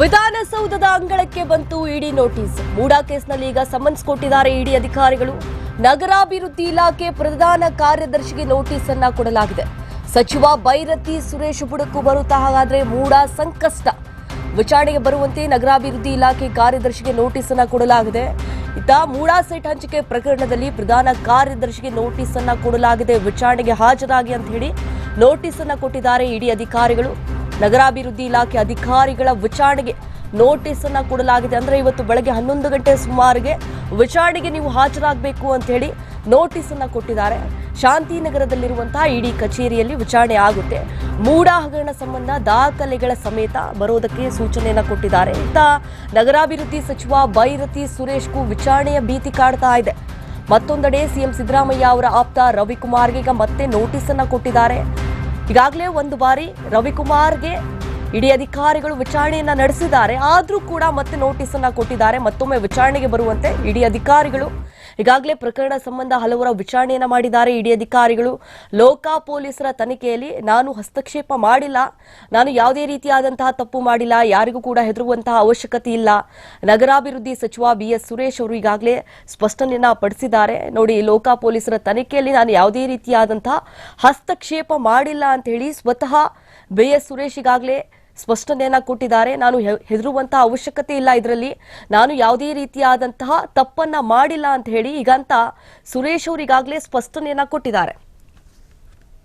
ವಿಧಾನಸೌಧದ ಅಂಗಳಕ್ಕೆ ಬಂತು ಇಡಿ ನೋಟಿಸ್. ಮೂಡಾ ಕೇಸ್ನಲ್ಲಿ ಈಗ ಸಮನ್ಸ್ ಕೊಟ್ಟಿದ್ದಾರೆ ಇಡಿ ಅಧಿಕಾರಿಗಳು. ನಗರಾಭಿವೃದ್ಧಿ ಇಲಾಖೆ ಪ್ರಧಾನ ಕಾರ್ಯದರ್ಶಿಗೆ ನೋಟಿಸ್ ಅನ್ನ ಕೊಡಲಾಗಿದೆ. ಸಚಿವ ಬೈರತಿ ಸುರೇಶ್ ಬುಡಕು ಬರುತ್ತಾ ಹಾಗಾದ್ರೆ ಮೂಡಾ ಸಂಕಷ್ಟ. ವಿಚಾರಣೆಗೆ ಬರುವಂತೆ ನಗರಾಭಿವೃದ್ಧಿ ಇಲಾಖೆ ಕಾರ್ಯದರ್ಶಿಗೆ ನೋಟಿಸ್ ಅನ್ನ ಕೊಡಲಾಗಿದೆ. ಇತ್ತ ಮೂಡಾ ಸೈಟ್ ಹಂಚಿಕೆ ಪ್ರಕರಣದಲ್ಲಿ ಪ್ರಧಾನ ಕಾರ್ಯದರ್ಶಿಗೆ ನೋಟಿಸ್ ಅನ್ನ ಕೊಡಲಾಗಿದೆ. ವಿಚಾರಣೆಗೆ ಹಾಜರಾಗಿ ಅಂತ ಹೇಳಿ ನೋಟಿಸ್ ಅನ್ನ ಕೊಟ್ಟಿದ್ದಾರೆ ಇಡಿ ಅಧಿಕಾರಿಗಳು. ನಗರಾಭಿವೃದ್ಧಿ ಇಲಾಖೆ ಅಧಿಕಾರಿಗಳ ವಿಚಾರಣೆಗೆ ನೋಟಿಸ್ ಅನ್ನ ಕೊಡಲಾಗಿದೆ. ಅಂದ್ರೆ ಇವತ್ತು ಬೆಳಗ್ಗೆ ಹನ್ನೊಂದು ಗಂಟೆ ಸುಮಾರಿಗೆ ವಿಚಾರಣೆಗೆ ನೀವು ಹಾಜರಾಗಬೇಕು ಅಂತ ಹೇಳಿ ನೋಟಿಸ್ ಅನ್ನ ಕೊಟ್ಟಿದ್ದಾರೆ. ಶಾಂತಿನಗರದಲ್ಲಿರುವಂತಹ ಇಡಿ ಕಚೇರಿಯಲ್ಲಿ ವಿಚಾರಣೆ ಆಗುತ್ತೆ. ಮೂಡಾ ಹಗರಣ ಸಂಬಂಧ ದಾಖಲೆಗಳ ಸಮೇತ ಬರೋದಕ್ಕೆ ಸೂಚನೆಯನ್ನ ಕೊಟ್ಟಿದ್ದಾರೆ. ಇತ್ತ ನಗರಾಭಿವೃದ್ಧಿ ಸಚಿವ ಬೈರತಿ ಸುರೇಶ್ಗೂ ವಿಚಾರಣೆಯ ಭೀತಿ ಕಾಡ್ತಾ ಇದೆ. ಮತ್ತೊಂದೆಡೆ ಸಿಎಂ ಸಿದ್ದರಾಮಯ್ಯ ಅವರ ಆಪ್ತ ರವಿಕುಮಾರ್ಗೆ ಈಗ ಮತ್ತೆ ನೋಟಿಸ್ ಅನ್ನ ಕೊಟ್ಟಿದ್ದಾರೆ. ಈಗಾಗಲೇ ಒಂದು ಬಾರಿ ರವಿಕುಮಾರ್ಗೆ ಇಡೀ ಅಧಿಕಾರಿಗಳು ವಿಚಾರಣೆಯನ್ನ ನಡೆಸಿದ್ದಾರೆ. ಆದರೂ ಕೂಡ ಮತ್ತೆ ನೋಟಿಸ್ ಅನ್ನ ಕೊಟ್ಟಿದ್ದಾರೆ. ಮತ್ತೊಮ್ಮೆ ವಿಚಾರಣೆಗೆ ಬರುವಂತೆ ಇಡೀ ಅಧಿಕಾರಿಗಳು ಈಗಾಗಲೇ ಪ್ರಕರಣ ಸಂಬಂಧ ಹಲವರ ವಿಚಾರಣೆಯನ್ನು ಮಾಡಿದ್ದಾರೆ ಇಡಿ ಅಧಿಕಾರಿಗಳು. ಲೋಕ ಪೊಲೀಸರ ತನಿಖೆಯಲ್ಲಿ ನಾನು ಹಸ್ತಕ್ಷೇಪ ಮಾಡಿಲ್ಲ. ನಾನು ಯಾವುದೇ ರೀತಿಯಾದಂತಹ ತಪ್ಪು ಮಾಡಿಲ್ಲ. ಯಾರಿಗೂ ಕೂಡ ಹೆದರುವಂತಹ ಅವಶ್ಯಕತೆ ಇಲ್ಲ. ನಗರಾಭಿವೃದ್ಧಿ ಸಚಿವ ಬಿ ಎಸ್ ಸುರೇಶ್ ಅವರು ಈಗಾಗಲೇ ಸ್ಪಷ್ಟನೆಯನ್ನ ಪಡಿಸಿದ್ದಾರೆ. ನೋಡಿ, ಲೋಕ ಪೊಲೀಸರ ತನಿಖೆಯಲ್ಲಿ ನಾನು ಯಾವುದೇ ರೀತಿಯಾದಂತಹ ಹಸ್ತಕ್ಷೇಪ ಮಾಡಿಲ್ಲ ಅಂತ ಹೇಳಿ ಸ್ವತಃ ಬಿ ಎಸ್ ಸುರೇಶ್ ಈಗಾಗಲೇ ಸ್ಪಷ್ಟನೆಯನ್ನ ಕೊಟ್ಟಿದ್ದಾರೆ. ನಾನು ಹೆದರುವಂತಹ ಅವಶ್ಯಕತೆ ಇಲ್ಲ ಇದರಲ್ಲಿ. ನಾನು ಯಾವುದೇ ರೀತಿಯಾದಂತಹ ತಪ್ಪನ್ನ ಮಾಡಿಲ್ಲ ಅಂತ ಹೇಳಿ ಈಗಂತ ಸುರೇಶ್ ಅವರು ಈಗಾಗಲೇ ಸ್ಪಷ್ಟನೆಯನ್ನ ಕೊಟ್ಟಿದ್ದಾರೆ.